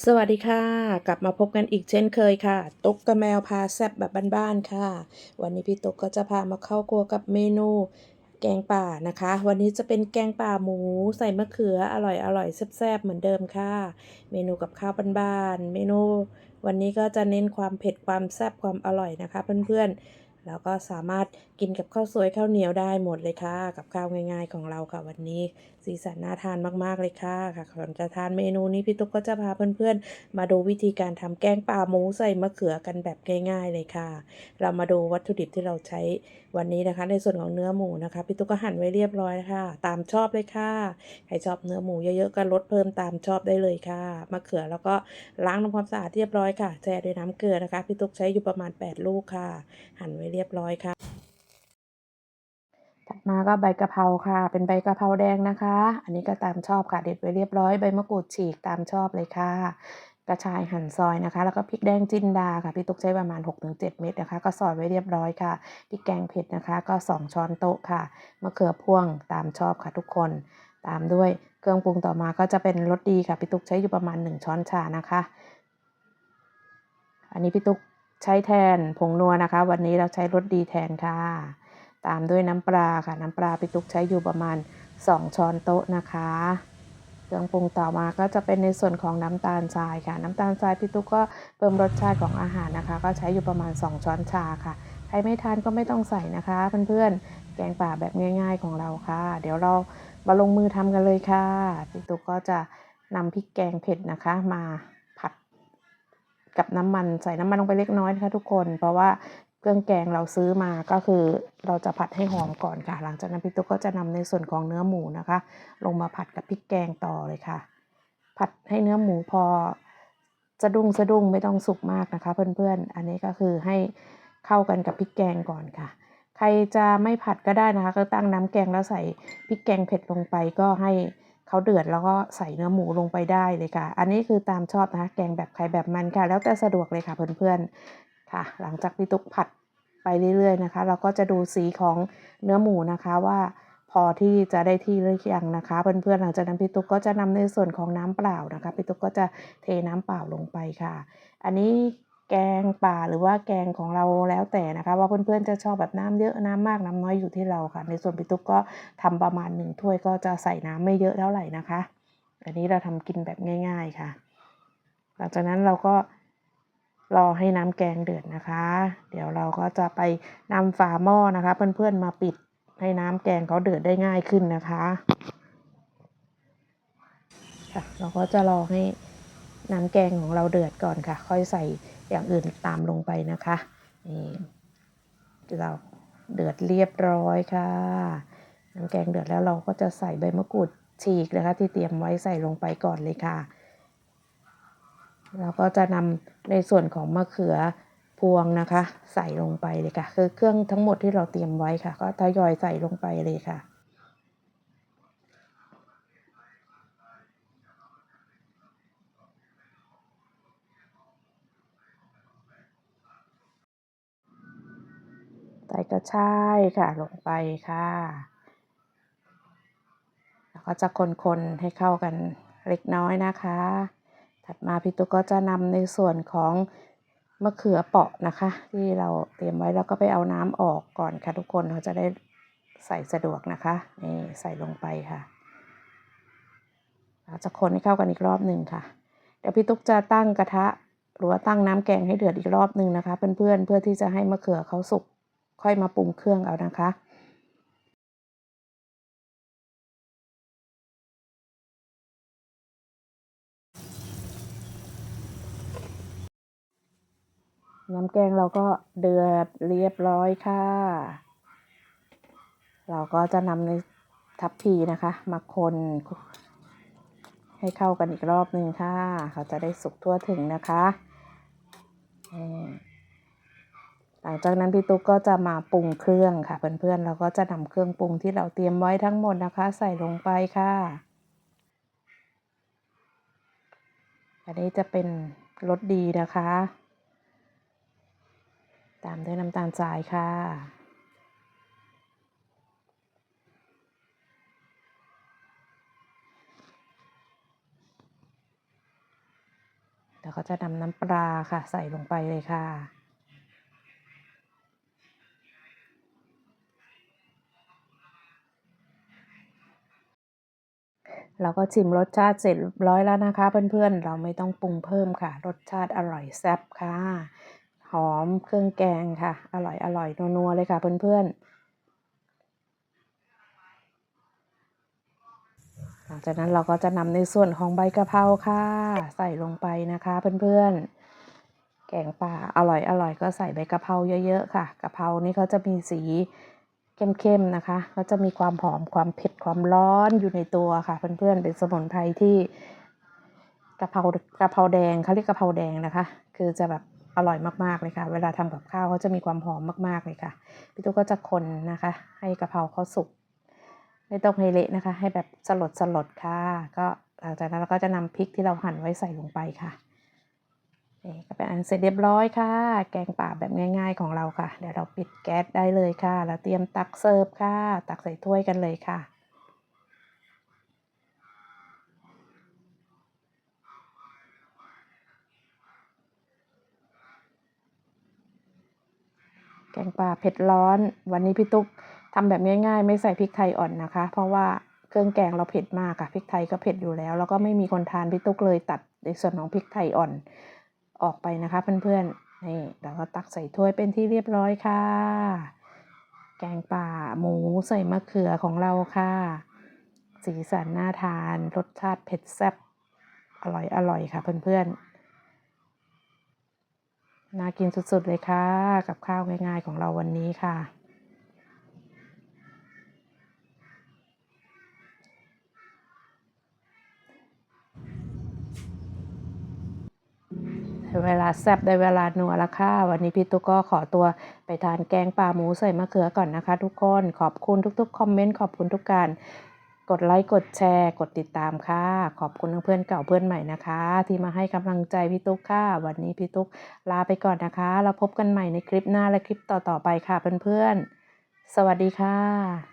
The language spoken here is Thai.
สวัสดีค่ะ กลับมาพบกันอีกเช่นเคยค่ะ ตุ๊กกับแมวพาแซบแบบบ้านๆค่ะ วันนี้พี่ตุ๊กก็จะพามาเข้าครัวกับเมนูแกงป่านะคะ วันนี้จะเป็นแกงป่าหมูใส่มะเขืออร่อยอร่อยแซ่บๆเหมือนเดิมค่ะ เมนูกับข้าวบ้านๆเมนู วันนี้ก็จะเน้นความเผ็ดความแซ่บความอร่อยนะคะ เพื่อนๆ แล้วก็สามารถกินกับข้าวสวยข้าวเหนียวได้หมดเลยค่ะ กับข้าวง่าย ๆ ของเราค่ะวันนี้สีสันน่าทานมากๆเลยค่ะค่ะก่อนจะทานเมนูนี้พี่ตุ๊กก็จะพาเพื่อนๆ มาดูวิธีการทำแกงป่าหมูใส่มะเขือกันแบบง่าย ๆ เลยค่ะ เรามาดูวัตถุดิบที่เราใช้วันนี้นะคะ ในส่วนของเนื้อหมูนะคะพี่ตุ๊กก็หั่นไว้เรียบร้อยค่ะ ตามชอบเลยค่ะใครชอบเนื้อหมูเยอะๆก็ลดเพิ่มตามชอบได้เลยค่ะมะเขือแล้วก็ล้างทำความสะอาดเรียบร้อยค่ะแช่ด้วยน้ำเกลือนะคะพี่ตุ๊กใช้อยู่ประมาณ 8 ลูกค่ะ หั่นไว้เรียบร้อยค่ะ ถัดมาก็ใบกะเพราค่ะ เป็นใบกะเพราแดงนะคะ อันนี้ก็ตามชอบค่ะ เด็ดไว้เรียบร้อย ใบมะกรูดฉีกตามชอบเลยค่ะ กระชายหั่นซอยนะคะ แล้วก็พริกแดงจินดาค่ะ พี่ตุ๊กใช้ประมาณ 6-7 เม็ดนะคะ ก็ซอยไว้เรียบร้อยค่ะ พริกแกงเผ็ดนะคะ ก็ 2 ช้อนโต๊ะค่ะ มะเขือพวงตามชอบค่ะทุกคน ตามด้วยเครื่องปรุงต่อมาก็จะเป็นรสดีค่ะ พี่ตุ๊กใช้อยู่ประมาณ 1 ช้อนชานะคะ อันนี้พี่ตุ๊ก ใช้แทนผงนัวนะคะ วันนี้เราใช้รสดีแทนค่ะ ตามด้วยน้ำปลาค่ะ น้ำปลาพี่ตุ๊กใช้อยู่ประมาณ 2 ช้อนโต๊ะนะคะ เครื่องปรุงต่อมาก็จะเป็นในส่วนของน้ำตาลทรายค่ะ น้ำตาลทรายพี่ตุ๊กก็เพิ่มรสชาติของอาหารนะคะ ก็ใช้อยู่ประมาณ 2 ช้อนชาค่ะ ใครไม่ทานก็ไม่ต้องใส่นะคะเพื่อนๆ แกงป่าแบบง่าย ๆของเราค่ะ เดี๋ยวเรามาลงมือทำกันเลยค่ะ พี่ตุ๊กก็จะนำพริกแกงเผ็ดนะคะมา กับน้ำมันใส่น้ำมันลงไปเล็กน้อยนะคะทุกคน เพราะว่าเครื่องแกงเราซื้อมาก็คือเราจะผัดให้หอมก่อนค่ะ หลังจากนั้นพี่ตุ๊กก็จะนำในส่วนของเนื้อหมูนะคะ ลงมาผัดกับพริกแกงต่อเลยค่ะ ผัดให้เนื้อหมูพอสะดุ้งสะดุ้งไม่ต้องสุกมากนะคะ เพื่อนๆ อันนี้ก็คือให้เข้ากันกับพริกแกงก่อนค่ะ ใครจะไม่ผัดก็ได้นะคะ ก็ตั้งน้ำแกงแล้วใส่พริกแกงเผ็ดลงไปก็ให้ เขาเดือดแล้วก็ใส่เนื้อหมูลงไปได้เลยค่ะ อันนี้คือตามชอบนะคะ แกงแบบใครแบบมันค่ะ แล้วแต่สะดวกเลยค่ะเพื่อนๆค่ะ หลังจากพี่ตุ๊กผัดไปเรื่อยๆนะคะ เราก็จะดูสีของเนื้อหมูนะคะว่าพอที่จะได้ที่หรือยังนะคะ เพื่อนๆหลังจากนั้นพี่ตุ๊กก็จะนำในส่วนของน้ำเปล่านะคะพี่ตุ๊กก็จะเทน้ำเปล่าลงไปค่ะ อันนี้ แกงป่าหรือว่าแกงของเราแล้วแต่นะคะว่าเพื่อนๆจะชอบแบบน้ำเยอะน้ำมากน้ำน้อยอยู่ที่เราค่ะ ในส่วนพี่ตุ๊กก็ทำประมาณหนึ่งถ้วยก็จะใส่น้ำไม่เยอะเท่าไหร่นะคะ อันนี้เราทำกินแบบง่าย ๆค่ะ หลังจากนั้นเราก็รอให้น้ำแกงเดือดนะคะ เดี๋ยวเราก็จะไปนำฝาหม้อนะคะ เพื่อนๆมาปิดให้น้ำแกงเขาเดือดได้ง่ายขึ้นนะคะค่ะเราก็จะรอให้น้ำแกงของเราเดือดก่อนค่ะ ค่อยใส่ อย่างอื่นตามลงไปนะคะนี่เราเดือดเรียบร้อยค่ะน้ำแกงเดือดแล้วเราก็จะใส่ใบมะกรูดฉีกนะคะ ที่เตรียมไว้ใส่ลงไปก่อนเลยค่ะแล้วก็จะนำในส่วนของมะเขือพวงนะคะ ใส่ลงไปเลยค่ะ คือเครื่องทั้งหมดที่เราเตรียมไว้ค่ะ ก็ทยอยใส่ลงไปเลยค่ะ ส่กระชายค่ะลงไปค่ะ แล้วก็จะคนๆให้เข้ากันเล็กน้อยนะคะ ถัดมาพี่ตุ๊กก็จะนำในส่วนของมะเขือเปาะนะคะ ที่เราเตรียมไว้แล้วก็ไปเอาน้ำออกก่อนค่ะทุกคนเราจะได้ใส่สะดวกนะคะนี่ใส่ลงไปค่ะเราจะคนให้เข้ากันอีกรอบหนึ่งค่ะ เดี๋ยวพี่ตุ๊กจะตั้งกระทะ หรือว่าตั้งน้ำแกงให้เดือดอีกรอบหนึ่งนะคะ เพื่อนๆเพื่อที่จะให้มะเขือเขาสุก ค่อยมาปรุงเครื่องเอานะคะน้ำแกงเราก็เดือดเรียบร้อยค่ะ เราก็จะนำในทัพพีนะคะ มาคนให้เข้ากันอีกรอบหนึ่งค่ะ เขาจะได้สุกทั่วถึงนะคะ หลังจากนั้นพี่ตุ๊กก็จะมาปรุงเครื่องค่ะเพื่อนๆเราก็จะนำเครื่องปรุงที่เราเตรียมไว้ทั้งหมดนะคะ ใส่ลงไปค่ะ อันนี้จะเป็นรสดีนะคะ ตามด้วยน้ำตาลทรายค่ะเดี๋ยวก็จะนำน้ำปลาค่ะ ใส่ลงไปเลยค่ะ เราก็ชิมรสชาติเสร็จร้อยแล้วนะคะ เพื่อนๆ เราไม่ต้องปรุงเพิ่มค่ะ รสชาติอร่อยแซ่บค่ะ หอมเครื่องแกงค่ะ อร่อยอร่อยนัวๆเลยค่ะ เพื่อนๆ หลังจากนั้นเราก็จะนำในส่วนของใบกะเพราค่ะ ใส่ลงไปนะคะเพื่อนๆ แกงป่าอร่อยอร่อยก็ใส่ใบกะเพราเยอะๆค่ะกะเพรานี่เขาจะมีสี เข้มๆนะคะก็จะมีความหอมความเผ็ดความร้อนอยู่ในตัวค่ะ เพื่อนๆเป็นสมุนไพรที่กะเพรากะเพราแดงเขาเรียกกะเพราแดงนะคะ คือจะแบบอร่อยมากๆเลยค่ะ เวลาทำกับข้าวเขาจะมีความหอมมากๆเลยค่ะพี่ตุ๊กก็จะคนนะคะ ให้กะเพราเขาสุกไม่ต้องให้เละนะคะ ให้แบบสลดสลดค่ะ ก็หลังจากนั้นเราก็จะนำพริกที่เราหั่นไว้ใส่ลงไปค่ะ นี่ก็เป็นอันเสร็จเรียบร้อยค่ะ แกงป่าแบบง่าย ๆของเราค่ะ เดี๋ยวเราปิดแก๊สได้เลยค่ะ แล้วเตรียมตักเสิร์ฟค่ะ ตักใส่ถ้วยกันเลยค่ะแกงป่าเผ็ดร้อน วันนี้พี่ตุ๊กทำแบบง่ายๆ ไม่ใส่พริกไทยอ่อนนะคะ เพราะว่าเครื่องแกงเราเผ็ดมากค่ะพริกไทยก็เผ็ดอยู่แล้ว แล้วก็ไม่มีคนทานพี่ตุ๊กเลยตัดในส่วนของพริกไทยอ่อน ออกไปนะคะเพื่อนๆ นี่เราก็ตักใส่ถ้วยเป็นที่เรียบร้อยค่ะ แกงป่าหมูใส่มะเขือของเราค่ะ สีสันน่าทาน รสชาติเผ็ดแซ่บ อร่อยอร่อยค่ะเพื่อนๆ น่ากินสุดๆเลยค่ะ กับข้าวง่ายๆของเราวันนี้ค่ะ เวลาแซบได้เวลานัวละค่ะ วันนี้พี่ตุ๊กก็ขอตัวไปทานแกงป่าหมูใส่มะเขือก่อนนะคะ ทุกคน ขอบคุณทุกๆคอมเมนต์ขอบคุณทุกการ กดไลค์กดแชร์ กดติดตามค่ะ ขอบคุณเพื่อนเก่าเพื่อนใหม่นะคะ ที่มาให้กำลังใจพี่ตุ๊กค่ะ วันนี้พี่ตุ๊กลาไปก่อนนะคะ เราพบกันใหม่ในคลิปหน้าและคลิปต่อๆไปค่ะเพื่อนๆสวัสดีค่ะ